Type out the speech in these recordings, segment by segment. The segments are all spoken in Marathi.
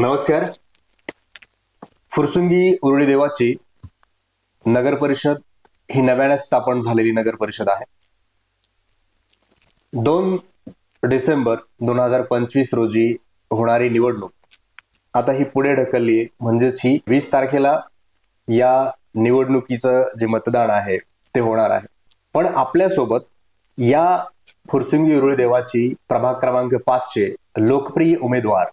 नमस्कार. फुरसुंगी उरुळी देवाची नगर परिषद ही नव्याने स्थापन झालेली नगर परिषद आहे. दोन डिसेंबर दोन हजार पंचवीस रोजी होणारी निवडणूक आता ही पुढे ढकलली आहे. म्हणजेच ही वीस तारखेला या निवडणुकीचं जे मतदान आहे ते होणार आहे. पण आपल्यासोबत या फुरसुंगी उरुळी देवाची प्रभाग क्रमांक पाचचे लोकप्रिय उमेदवार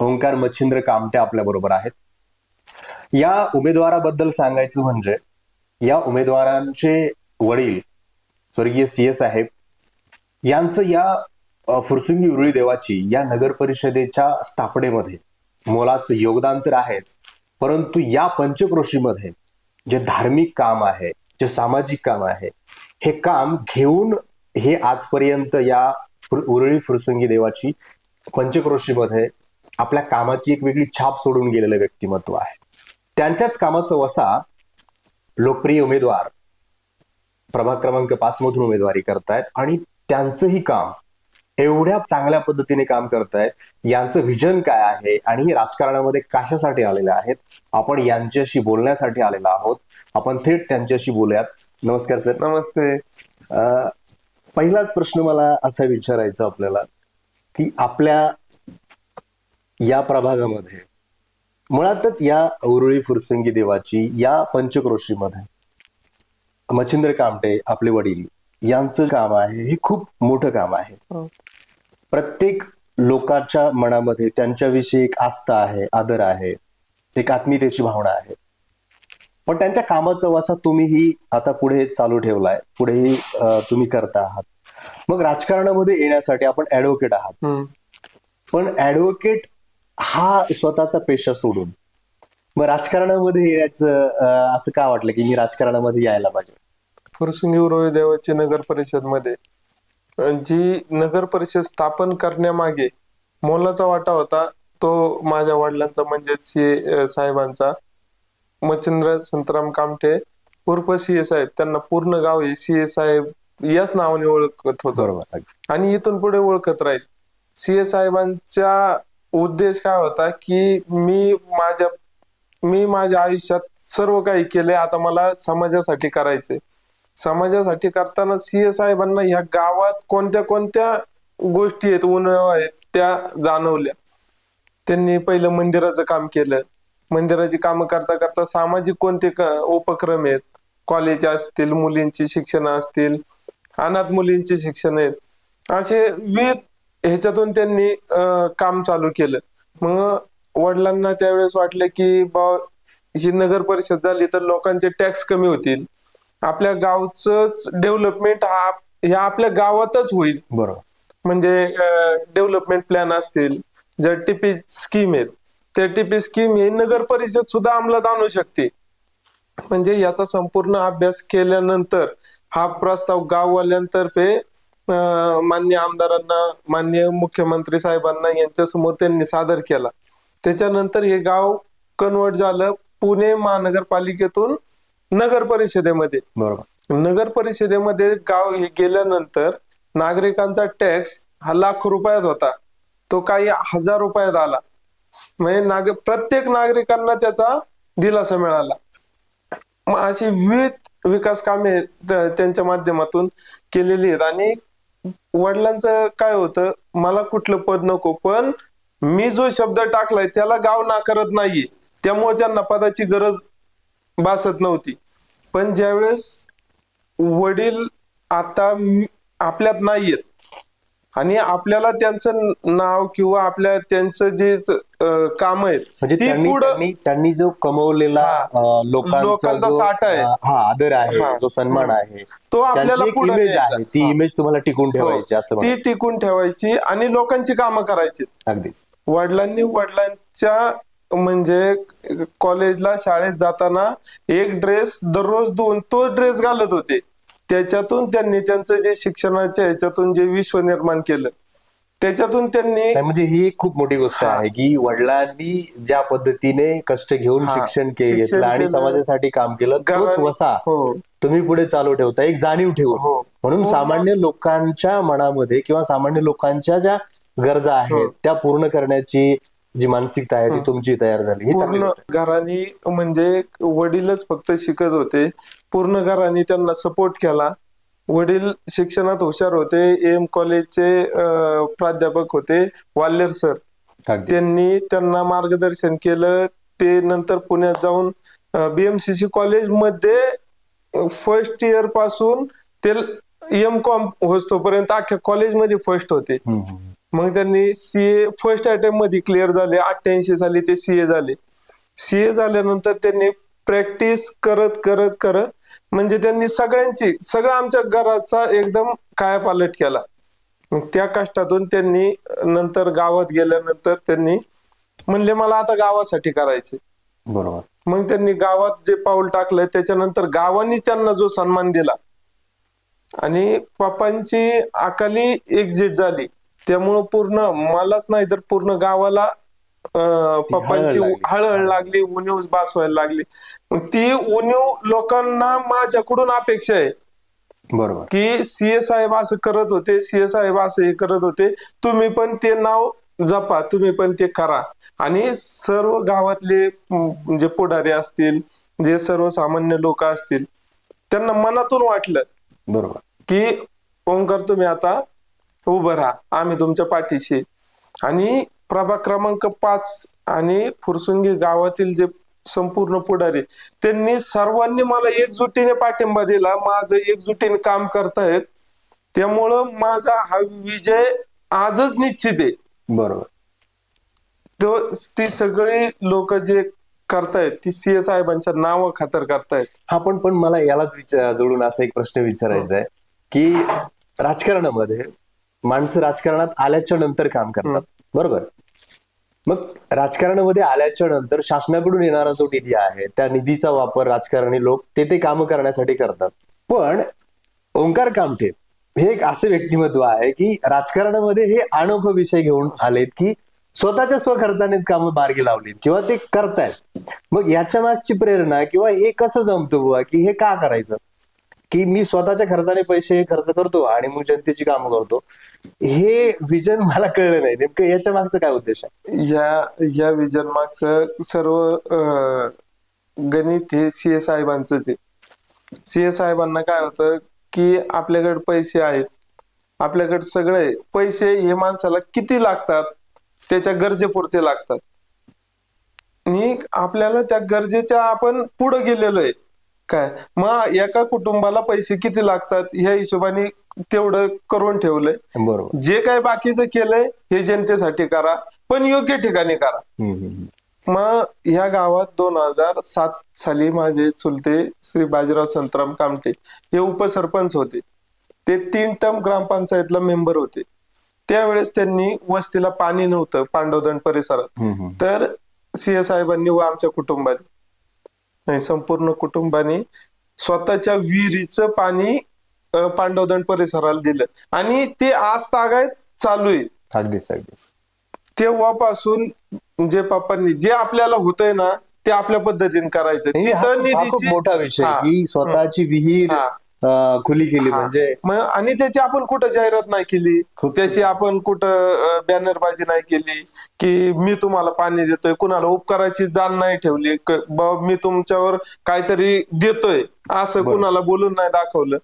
ओंकार मच्छिंद्र कामटे आपल्या बरोबर आहेत. या उमेदवाराबद्दल सांगायचं म्हणजे या उमेदवारांचे वडील स्वर्गीय सी ए साहेब यांचं या फुरसुंगी उरुळी देवाची या नगर परिषदेच्या स्थापनेमध्ये मोलाचं योगदान तर आहेच परंतु या पंचक्रोशीमध्ये जे धार्मिक काम आहे जे सामाजिक काम आहे हे काम घेऊन हे आजपर्यंत या उरळी फुरसुंगी देवाची पंचक्रोशीमध्ये आपल्या कामाची एक वेगळी छाप सोडून गेलेलं व्यक्तिमत्व आहे. त्यांच्याच कामाचा वसा लोकप्रिय उमेदवार प्रभाग क्रमांक पाच मधून उमेदवारी करतायत आणि त्यांचंही काम एवढ्या चांगल्या पद्धतीने काम करतायत. यांचं विजन काय आहे आणि हे राजकारणामध्ये कशासाठी आलेले आहेत? आपण यांच्याशी बोलण्यासाठी आलेलो आहोत. आपण थेट त्यांच्याशी बोलूयात. नमस्कार सर. नमस्ते. अं, पहिलाच प्रश्न मला असा विचारायचा आपल्याला की आपल्या या प्रभागामध्ये. मुळातच या उरुळी फुरसुंगी देवाची या पंचक्रोशीमध्ये मच्छिंद्र कामटे आपले वडील यांचं काम आहे हे खूप मोठं काम आहे. हो. प्रत्येक लोकांच्या मनामध्ये त्यांच्याविषयी एक आस्था आहे आदर आहे एक आत्मीयतेची भावना आहे. पण त्यांच्या कामाचा वासा तुम्हीही आता पुढे चालू ठेवलाय पुढेही तुम्ही करता आहात. मग राजकारणामध्ये येण्यासाठी आपण ऍडव्होकेट आहात. पण ऍडव्होकेट हा स्वतःचा पेशा सोडून. मग राजकारणामध्ये येण्याचं अं, असं का वाटलं की मी राजकारणामध्ये यायला पाहिजे? फुरसुंगी उरुळी देवाची नगर परिषदमध्ये जी नगर परिषद स्थापन करण्यामागे मोलाचा वाटा होता तो माझ्या वडिलांचा म्हणजे सी साहेबांचा. मच्छिंद्र संतराम कामठे उर्फ सी ए साहेब त्यांना पूर्ण गाव हे सी ए साहेब याच नावाने ओळखत होतं. बरोबर आणि इथून पुढे ओळखत राहील. सी ए साहेबांचा उद्देश काय होता की मी माझ्या मी माझ्या आयुष्यात सर्व काही केले आता मला समाजासाठी करायचे. समाजासाठी करताना सीए साहेबांना ह्या गावात कोणत्या कोणत्या गोष्टी आहेत उणिवा आहेत त्या जाणवल्या. त्यांनी पहिलं मंदिराचं काम केलं. मंदिराची कामं करता करता सामाजिक कोणते उपक्रम आहेत? कॉलेज असतील मुलींची शिक्षण असतील अनाथ मुलींची शिक्षण आहेत. असे विविध ह्याच्यातून त्यांनी काम चालू केलं. मग वडिलांना त्यावेळेस वाटलं की बा ही नगर परिषद झाली तर लोकांचे टॅक्स कमी होतील. आपल्या गावच डेव्हलपमेंट हा ह्या आपल्या गावातच होईल. बरोबर. म्हणजे डेव्हलपमेंट प्लॅन असतील ज्या टीपी स्कीम आहेत त्या टीपी स्कीम ही नगर परिषद सुद्धा अंमलात आणू शकते. म्हणजे याचा संपूर्ण अभ्यास केल्यानंतर हा प्रस्ताव गाववाल्यांतर्फे मान्य आमदारांना मान्य मुख्यमंत्री साहेबांना यांच्या समोर त्यांनी सादर केला. त्याच्यानंतर हे गाव कन्वर्ट झालं पुणे महानगरपालिकेतून नगर परिषदेमध्ये. बरोबर. नगर परिषदेमध्ये गाव हे गेल्यानंतर नागरिकांचा टॅक्स हा लाख रुपयात होता. तो काही हजार रुपयात आला. म्हणजे नाग प्रत्येक नागरिकांना त्याचा दिलासा मिळाला. अशी विविध विकास कामे त्यांच्या माध्यमातून केलेली आहेत. आणि वडिलांचं काय होतं मला कुठलं पद नको पण मी जो शब्द टाकलाय त्याला गाव नाकारत नाहीये. त्यामुळे त्यांना पदाची गरज भासत नव्हती. पण ज्यावेळेस वडील आता आपल्यात नाहीयेत आणि आपल्याला त्यांचं नाव किंवा आपल्या त्यांचं जे काम आहेत म्हणजे ती त्यांनी त्यांनी त्यांनी जो कमवलेला हा. अं, लोकांचा लोकांचा जो, साठा आहे. अं, हा आदर आहे हा. जो सन्मान आहे तो आपल्याला त्यांची एक पुढे इमेज न्यायचा. आहे ती हा. इमेज तुम्हाला टिकून ठेवायची असं हो. ती म्हणायचं. टिकून ठेवायची आणि लोकांची कामं करायची अगदीच वडिलांनी वडिलांच्या म्हणजे कॉलेजला शाळेत जाताना एक ड्रेस दररोज दोन तो ड्रेस घालत होते त्याच्यातून त्यांनी त्यांचं जे शिक्षणाच्या ह्याच्यातून जे विश्व निर्माण केलं त्याच्यातून त्यांनी नाही, म्हणजे ही एक खूप मोठी गोष्ट हा. आहे की वडिलांनी ज्या पद्धतीने कष्ट घेऊन हा. शिक्षण के- शिक्षण घेतलं आणि केलं. समाजासाठी काम केलं तोच गावाने- वसा हो तुम्ही पुढे चालू ठेवता एक जाणीव ठेवून हो. म्हणून हो, सामान्य लोकांच्या मनामध्ये किंवा सामान्य लोकांच्या ज्या गरजा आहेत. त्या पूर्ण करण्याची जी मानसिकता आहे ती तुमची तयार झाली ही चांगली पूर्ण गोष्ट. घराणी म्हणजे वडीलच फक्त शिकत होते. पूर्ण घराणी त्यांना सपोर्ट केला. वडील शिक्षणात हुशार होते. एम कॉलेजचे अं, प्राध्यापक होते. वाल्यर सर अगदी. त्यांनी त्यांना मार्गदर्शन केलं. ते नंतर पुण्यात जाऊन बीएमसीसी कॉलेजमध्ये फर्स्ट इयरपासून ते एम कॉम होतोपर्यंत अख्ख्या कॉलेजमध्ये फर्स्ट होते. हम्म, हम्म. मग त्यांनी सीए फर्स्ट अटेम्प्टमध्ये क्लिअर झाले अठ्ठ्याऐंशी साली ते सीए झाले. सीए झाल्यानंतर त्यांनी प्रॅक्टिस करत करत करत म्हणजे त्यांनी सगळ्यांची सगळं आमच्या घराचा एकदम कायापालट केला. त्या कष्टातून त्यांनी नंतर गावात गेल्यानंतर त्यांनी म्हणले मला आता गावासाठी करायचे बरोबर. मग त्यांनी गावात जे पाऊल टाकलं त्याच्यानंतर गावांनी त्यांना जो सन्मान दिला आणि पप्पांची अकाली एक्झिट झाली. त्यामुळं पूर्ण मलाच नाही तर पूर्ण गावाला पप्पांची हळहळ लागली. लागली उणीव भासवायला लागली. मग ती उणीव लोकांना माझ्याकडून अपेक्षा आहे. बरोबर. की सीए साहेब असं करत होते सीए साहेब असं हे करत होते तुम्ही पण ते नाव जपा तुम्ही पण ते करा. आणि सर्व गावातले जे पुढारी असतील जे सर्वसामान्य लोक असतील त्यांना मनातून वाटलं बरोबर. की ओंकार तुम्ही आता उभं राहा. आम्ही तुमच्या पाठीशी. आहे." आणि प्रभाग क्रमांक पाच आणि फुरसुंगी गावातील जे संपूर्ण पुढारी त्यांनी सर्वांनी मला एकजुटीने पाठिंबा दिला. माझं एकजुटीने काम करतायत. त्यामुळं माझा हा विजय आजच निश्चित आहे. बरोबर. तो ती सगळी लोक जे करतायत ती सीए साहेबांच्या नाव खातर करतायत. हा पण पण मला यालाच विचार जोडून असा एक प्रश्न विचारायचा आहे की राजकारणामध्ये माणसं राजकारणात आल्याच्यानंतर काम करतात. बरोबर? मग राजकारणामध्ये आल्याच्यानंतर शासनाकडून येणारा जो निधी आहे त्या निधीचा वापर राजकारणी लोक ते ते काम करण्यासाठी करतात. पण ओंकार कामठे हे एक असे व्यक्तिमत्व आहे की राजकारणामध्ये हे अनोखं विषय घेऊन आलेत की स्वतःच्या स्वखर्चानेच कामं मार्गी लावलीत किंवा ते करतायत. मग याच्या मागची प्रेरणा किंवा हे कसं जमतं बुवा? की हे का करायचं? की मी स्वतःच्या खर्चाने पैसे खर्च करतो आणि मग जनतेची कामं करतो. हे विजन मला कळलं नाही. नेमकं याच्या मागचं काय उद्देश आहे? या या विजन मागचं सर्व गणित हे सी ए साहेबांच आहे. ए साहेबांना काय होतं की आपल्याकडे पैसे आहेत. आपल्याकडे सगळे पैसे हे माणसाला किती लागतात? त्याच्या गरजेपुरते लागतात. आणि आपल्याला त्या गरजेच्या आपण पुढे गेलेलो आहे. काय? मग एका कुटुंबाला पैसे किती लागतात ह्या हिशोबाने तेवढं करून ठेवलंय. बरोबर. जे काय बाकीचं केलंय हे जनतेसाठी करा पण योग्य ठिकाणी करा. मग ह्या गावात दोन हजार सात साली माझे चुलते श्री बाजीराव संतराम कामटे हे उपसरपंच होते. ते तीन टर्म ग्रामपंचायतला मेंबर होते. त्यावेळेस त्यांनी वस्तीला पाणी नव्हतं पांडवदंड परिसरात. तर सीए साहेबांनी व आमच्या कुटुंबाने नाही संपूर्ण कुटुंबाने स्वतःच्या विहिरीचं पाणी अं, पांडवदंड परिसराला दिलं आणि ते आज तागायत चालू आहे अगदीच अगदीच तेव्हापासून जे पप्पांनी जे आपल्याला होतंय ना ते आपल्या पद्धतीने करायचं म्हणजे हा तिथं हा खूप निधीची मोठा विषय हा. की स्वतःची विहीर हा. अं, खुली केली. म्हणजे मग आणि त्याची आपण कुठं जाहिरात नाही केली? खूप- त्याची आपण कुठं बॅनरबाजी नाही केली? की मी तुम्हाला पाणी देतोय कुणाला उपकाराची जाण नाही ठेवली? क- मी तुमच्यावर काहीतरी देतोय असं. कुणाला बोलून नाही दाखवलं.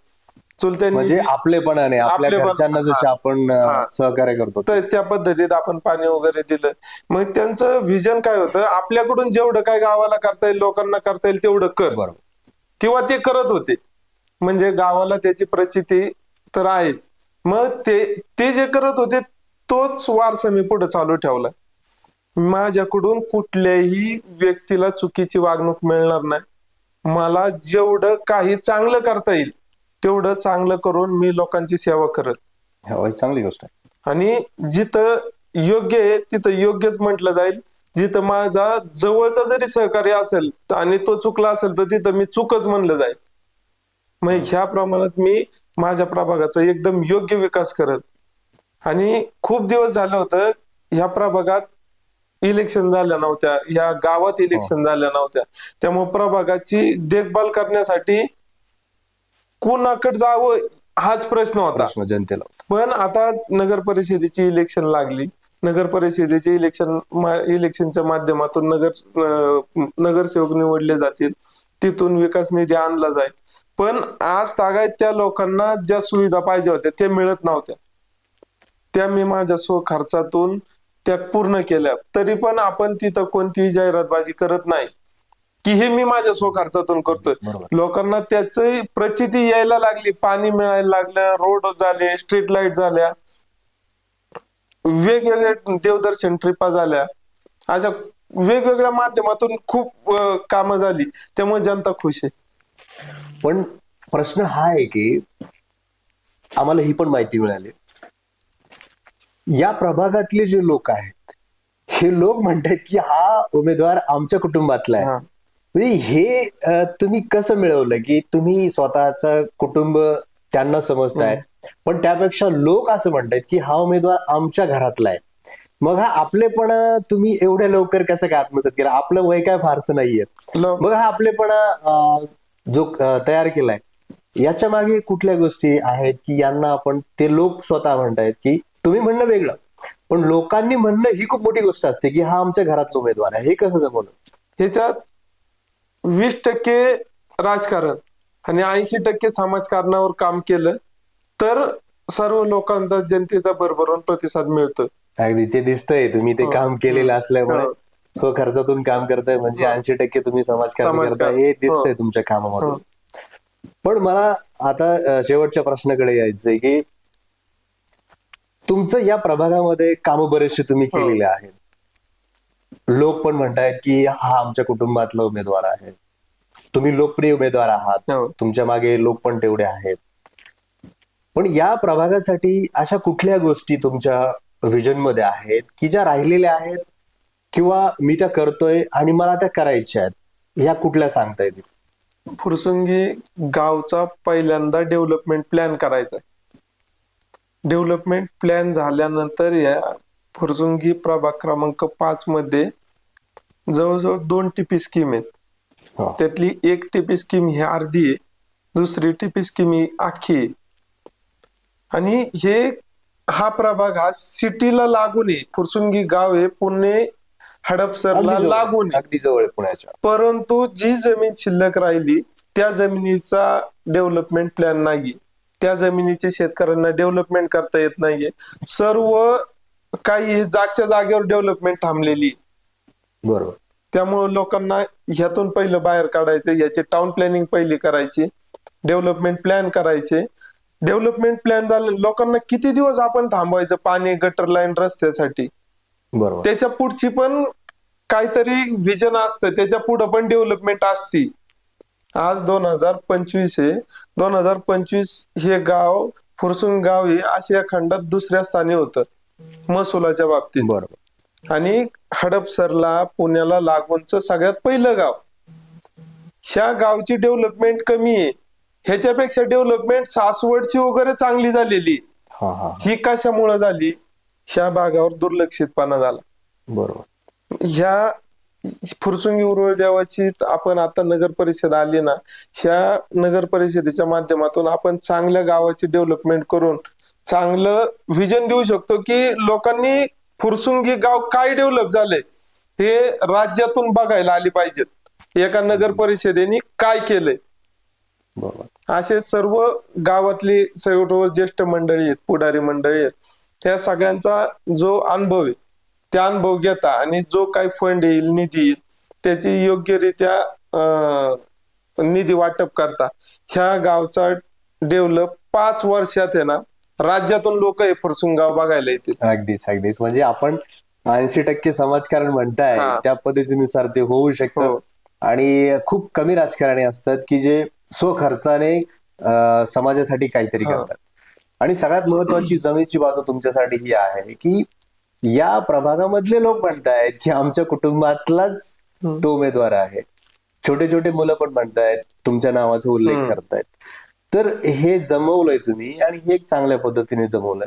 चुलत्यांनी म्हणजे आपलेपणाने आपल्या आपलेपण- घरच्यांना जसे. आपण अं, हा. सहकार्य करतो. तर त्या पद्धतीत आपण पाणी वगैरे दिलं. मग त्यांचं व्हिजन काय होतं? आपल्याकडून जेवढं काय गावाला करता येईल लोकांना करता येईल तेवढं कर. बरोबर. किंवा ते करत होते. म्हणजे गावाला त्याची प्रचिती तर आहेच. मग ते ते जे करत होते तोच वारसा मी पुढे चालू ठेवला. माझ्याकडून कुठल्याही व्यक्तीला चुकीची वागणूक मिळणार नाही. मला जेवढं काही चांगलं करता येईल तेवढं चांगलं करून मी लोकांची सेवा करत. हो, चांगली गोष्ट आहे. आणि जिथं योग्य आहे तिथं योग्यच म्हटलं जाईल. जिथं माझा जवळचा जरी सहकार्य असेल आणि तो चुकला असेल तर तिथं मी चुकच म्हणलं जाईल. मग ह्या प्रमाणात मी माझ्या प्रभागाचा एकदम योग्य विकास करत आणि खूप दिवस झालं होतं ह्या प्रभागात इलेक्शन झाल्या नव्हत्या या गावात इलेक्शन झाल्या नव्हत्या. त्यामुळे प्रभागाची देखभाल करण्यासाठी कोणाकडे जावं हाच प्रश्न होता. जनतेला. पण आता नगर परिषदेची इलेक्शन लागली. नगर परिषदेचे इलेक्शन इलेक्शनच्या माध्यमातून नगर नगरसेवक निवडले जातील. तिथून विकास निधी आणला जाईल. पण आज तागायत त्या लोकांना ज्या सुविधा पाहिजे होत्या त्या मिळत नव्हत्या. त्या मी माझ्या स्व खर्चातून त्या पूर्ण केल्या. तरी पण आपण तिथं कोणतीही जाहिरातबाजी करत नाही. की हे मी माझ्या स्व खर्चातून करतोय. लोकांना त्याची प्रचिती यायला लागली. पाणी मिळायला लागलं रोड झाले स्ट्रीट लाइट झाल्या. वेगवेगळे देवदर्शन ट्रिपा झाल्या. अशा वेगवेगळ्या माध्यमातून खूप कामं झाली. त्यामुळे जनता खुश आहे. पण प्रश्न हा आहे की आम्हाला ही पण माहिती मिळाली. या प्रभागातले जे लोक आहेत हे लोक म्हणतात की हा उमेदवार आमच्या कुटुंबातला आहे. हा. म्हणजे हे तुम्ही कसं मिळवलं की तुम्ही स्वतःचं कुटुंब त्यांना समजताय पण त्यापेक्षा लोक असं म्हणतात की हा उमेदवार आमच्या घरातला आहे. मग हा आपलेपणा तुम्ही एवढ्या लवकर कसं काय आत्मसात केला? आपलं वय काय फारसं नाहीये. मग हा आपलेपणा जो तयार केलाय. याच्या मागे कुठल्या गोष्टी आहेत की यांना आपण ते लोक स्वतः म्हणतायत की तुम्ही म्हणणं वेगळं. पण लोकांनी म्हणणं ही खूप मोठी गोष्ट असते की हा आमच्या घरातला उमेदवार आहे. हे कसं जमवलं? ह्याच्यात वीस टक्के राजकारण आणि ऐंशी टक्के समाजकारणावर काम केलं तर सर्व लोकांचा जनतेचा भरभरून प्रतिसाद मिळतो. अगदी. ते दिसतंय तुम्ही ते हो. काम केलेलं असल्यामुळे. हो. स्वखर्चातून काम करताय म्हणजे. ऐंशी टक्के तुम्ही समाजकारण. करताय हे दिसतंय. तुमच्या कामामधून हो. पण मला आता शेवटच्या प्रश्नाकडे यायचंय की तुमचं या प्रभागामध्ये काम बरेचसे तुम्ही. केलेले आहेत लोक पण म्हणतायत की हा आमच्या कुटुंबातला उमेदवार आहे तुम्ही लोकप्रिय उमेदवार आहात हो. तुमच्या मागे लोक पण तेवढे आहेत पण या प्रभागासाठी अशा कुठल्या गोष्टी तुमच्या विजनमध्ये आहेत की ज्या राहिलेल्या आहेत किंवा मी त्या करतोय आणि मला त्या करायच्या आहेत ह्या कुठल्या सांगता येतील? फुरसुंगी गावचा पहिल्यांदा डेव्हलपमेंट प्लॅन करायचा डेव्हलपमेंट प्लॅन झाल्यानंतर या फुरसुंगी प्रभाग क्रमांक पाच मध्ये जवळजवळ दोन टीपी स्कीम आहेत. हो. त्यातली एक टीपी स्कीम ही अर्धी आहे दुसरी टीपी स्कीम ही आखी आहे. आणि हे हा प्रभाग हा सिटीला लागून आहे. फुरसुंगी गाव आहे पुणे हडपसरला अगदी जवळ- लागून आहे. अगदी जवळ आहे पुण्याच्या. परंतु जी जमीन शिल्लक राहिली त्या जमिनीचा डेव्हलपमेंट प्लॅन नाहीये. त्या जमिनीचे शेतकऱ्यांना डेव्हलपमेंट करता येत नाहीये. सर्व काही जागच्या जागेवर डेव्हलपमेंट थांबलेली आहे. बरोबर. त्यामुळे लोकांना ह्यातून पहिलं बाहेर काढायचं याची टाउन प्लॅनिंग पहिली करायची डेव्हलपमेंट प्लॅन करायचे. डेव्हलपमेंट प्लॅन झालं लोकांना किती दिवस आपण थांबवायचं पाणी गटर लाईन रस्त्यासाठी? बरोबर. त्याच्या पुढची पण काहीतरी विजन असतं. त्याच्या पुढं पण डेव्हलपमेंट असती. आज दोन हजार पंचवीस आहे दोन हजार पंचवीस हे गाव फुरसुंग गाव हे आशिया खंडात दुसऱ्या स्थानी होतं. महसुलाच्या बाबतीत. बरोबर. आणि हडपसरला पुण्याला लागूनच सगळ्यात पहिलं गाव. ह्या गावची डेव्हलपमेंट कमी आहे. ह्याच्यापेक्षा डेव्हलपमेंट सासवडची वगैरे चांगली झालेली. हा हा. ही कशामुळे झाली? ह्या भागावर दुर्लक्षितपणा झाला. बरोबर. ह्या फुरसुंगी उरवळ देवाची आपण आता नगर परिषद आली ना ह्या नगर परिषदेच्या माध्यमातून आपण चांगल्या गावाची डेव्हलपमेंट करून चांगलं विजन देऊ शकतो की लोकांनी फुरसुंगी गाव काय डेव्हलप झालंय हे राज्यातून बघायला आली पाहिजेत. एका नगर परिषदेने काय केलंय. बरोबर. असे सर्व गावातली सर्व ज्येष्ठ मंडळी आहेत पुढारी मंडळी आहेत. त्या सगळ्यांचा जो अनुभव आहे त्या अनुभव घेता आणि जो काही फंड येईल निधी येईल त्याची योग्यरित्या निधी वाटप करता ह्या गावचा डेव्हलप पाच वर्षात आहे ना राज्यातून लोक हे फरसून गाव बघायला येतील अगदीच अगदीच म्हणजे आपण ऐंशी टक्के समाजकारण म्हणताय. त्या पद्धतीनुसार ते होऊ शकतं हो. आणि खूप कमी राजकारणी असतात की जे स्वखर्चाने समाजासाठी काहीतरी. करतात आणि सगळ्यात महत्वाची जमेची बाजू तुमच्यासाठी ही आहे की या प्रभागामधले लोक म्हणतायत की आमच्या कुटुंबातलाच. तो उमेदवार आहे. छोटे छोटे मुलं पण म्हणतायत तुमच्या नावाचा उल्लेख. करतायत. तर हे जमवलंय तुम्ही आणि हे एक चांगल्या पद्धतीने जमवलंय.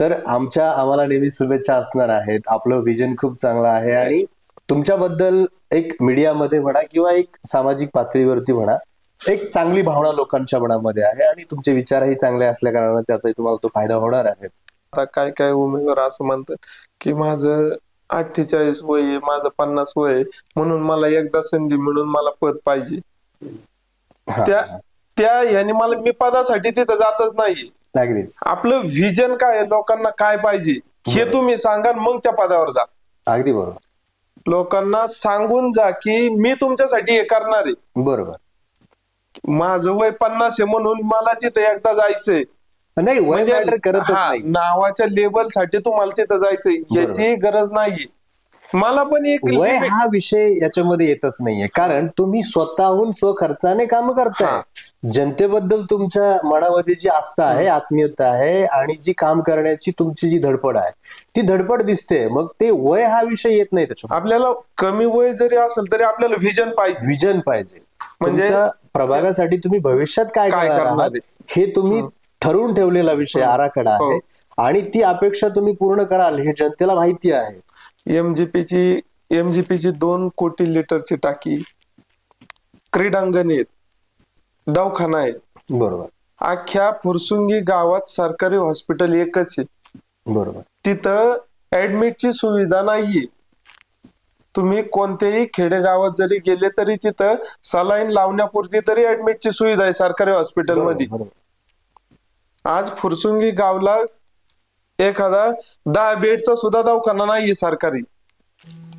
तर आमच्या आम्हाला नेहमी शुभेच्छा असणार आहेत. आपलं विजन खूप चांगलं आहे आणि तुमच्याबद्दल एक मीडियामध्ये म्हणा किंवा एक सामाजिक पातळीवरती म्हणा एक चांगली भावना लोकांच्या मनामध्ये आहे आणि तुमचे विचारही चांगले असल्या कारणाने त्याचाही तुम्हाला तो फायदा होणार आहे. आता काय काय उमेदवार असं म्हणतात की माझं अठ्ठेचाळीस वय आहे माझं पन्नास वय आहे म्हणून मला एकदा संधी मिळून मला पद पाहिजे. त्या त्या ह्याने मला मी पदासाठी तिथं जातच नाही अगदीच. आपलं व्हिजन काय आहे? लोकांना काय पाहिजे? हे तुम्ही सांगा आणि मग त्या पदावर जा. अगदी बरोबर. लोकांना सांगून जा की मी तुमच्यासाठी हे करणार आहे. बरोबर. माझं वय पन्नास आहे म्हणून मला तिथं एकदा जायचंय. नाही वय म्हणजे मॅटर हा, नाही. नावाच्या लेबलसाठी तुम्हाला तिथं जायचंय. याची गरज नाही मला पण एक वय limit- हा विषय याच्यामध्ये येतच नाहीये. कारण तुम्ही स्वतःहून स्वखर्चाने काम करताय. जनतेबद्दल तुमच्या मनामध्ये जी आस्था आहे आत्मीयता आहे आणि जी काम करण्याची तुमची जी धडपड आहे ती धडपड दिसते. मग ते वय हा विषय येत नाही त्याच्यामध्ये. आपल्याला कमी वय जरी असेल तरी आपल्याला व्हिजन पाहिजे. विजन पाहिजे. म्हणजे- प्रभागासाठी तुम्ही भविष्यात काय काय करणार आहात हे तुम्ही ठरवून ठेवलेला विषय आराखडा आहे. हो. आणि ती अपेक्षा तुम्ही पूर्ण कराल हे जनतेला माहिती आहे. एमजीपीची एमजीपीची दोन कोटी लिटरची टाकी क्रीडांगण आहेत. दवाखाना आहे बरोबर. अख्ख्या फुरसुंगी गावात सरकारी हॉस्पिटल एकच आहे. बरोबर. तिथं ऍडमिटची सुविधा नाहीये. तुम्ही कोणत्याही खेडेगावात जरी गेले तरी तिथं सलाईन लावण्यापुरती तरी ऍडमिटची सुविधा आहे सरकारी हॉस्पिटलमध्ये बरोबर. आज फुरसुंगी गावला एखादा दहा बेडचा सुद्धा दवाखाना नाहीये सरकारी.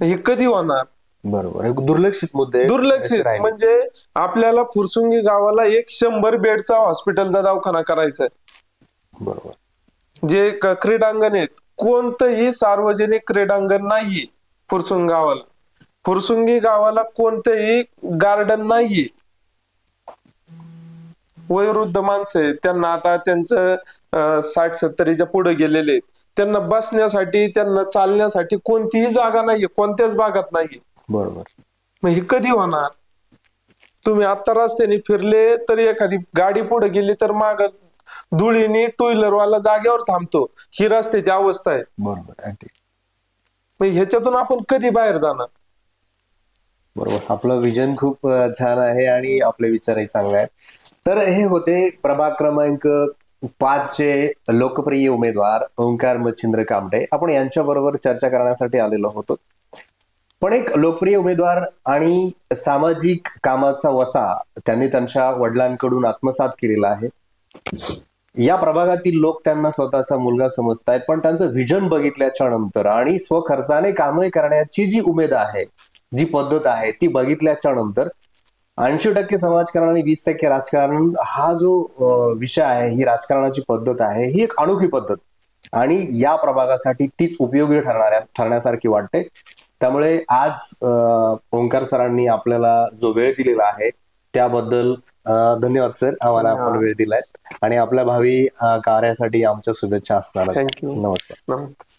हे कधी होणार? बरोबर एक दुर्लक्षित मुद्दे दुर्लक्षित. म्हणजे आपल्याला फुरसुंगी गावाला एक शंभर बेडचा हॉस्पिटलचा दवाखाना करायचा आहे. बरोबर. जे क्रीडांगण आहेत कोणतंही सार्वजनिक क्रीडांगण नाहीये फुरसुंग गावाला. फुरसुंगी गावाला कोणतंही गार्डन नाहीये. वयोवृद्ध माणसं आहेत. त्यांना आता त्यांचं साठ सत्तरीच्या पुढे गेलेले. त्यांना बसण्यासाठी त्यांना चालण्यासाठी कोणतीही जागा नाहीये कोणत्याच भागात नाहीये. बरोबर. मग हे कधी होणार? तुम्ही आता रस्त्याने फिरले तरी एखादी गाडी पुढे गेली तर माग धुळीने टू व्हीलर वाला जागेवर थांबतो. ही रस्त्याची अवस्था आहे. बरोबर मग ह्याच्यातून आपण कधी बाहेर जाणार? बरोबर. आपलं विजन खूप छान आहे आणि आपले विचारही चांगले आहेत. तर हे होते प्रभाग क्रमांक पाचचे लोकप्रिय उमेदवार ओंकार मच्छिंद्र कामटे. आपण यांच्या बरोबर चर्चा करण्यासाठी आलेलो होतो. पण एक लोकप्रिय उमेदवार आणि सामाजिक कामाचा वसा त्यांनी त्यांच्या वडिलांकडून आत्मसात केलेला आहे. या प्रभागातील लोक त्यांना स्वतःचा मुलगा समजतायत पण त्यांचं व्हिजन बघितल्याच्या नंतर आणि स्वखर्चाने कामही करण्याची जी उमेद आहे जी पद्धत आहे ती बघितल्याच्या नंतर ऐंशी टक्के समाजकारण आणि वीस टक्के राजकारण हा जो विषय आहे ही राजकारणाची पद्धत आहे ही एक अनोखी पद्धत. आणि या प्रभागासाठी तीच उपयोगी ठरणाऱ्या ठरण्यासारखी वाटते. त्यामुळे आज ओंकार सरांनी आपल्याला जो वेळ दिलेला आहे त्याबद्दल धन्यवाद सर. आम्हाला आपण वेळ दिलाय. आणि आपल्या भावी कार्यासाठी आमच्या शुभेच्छा असणार. थँक्यू नमस्कार. नमस्ते.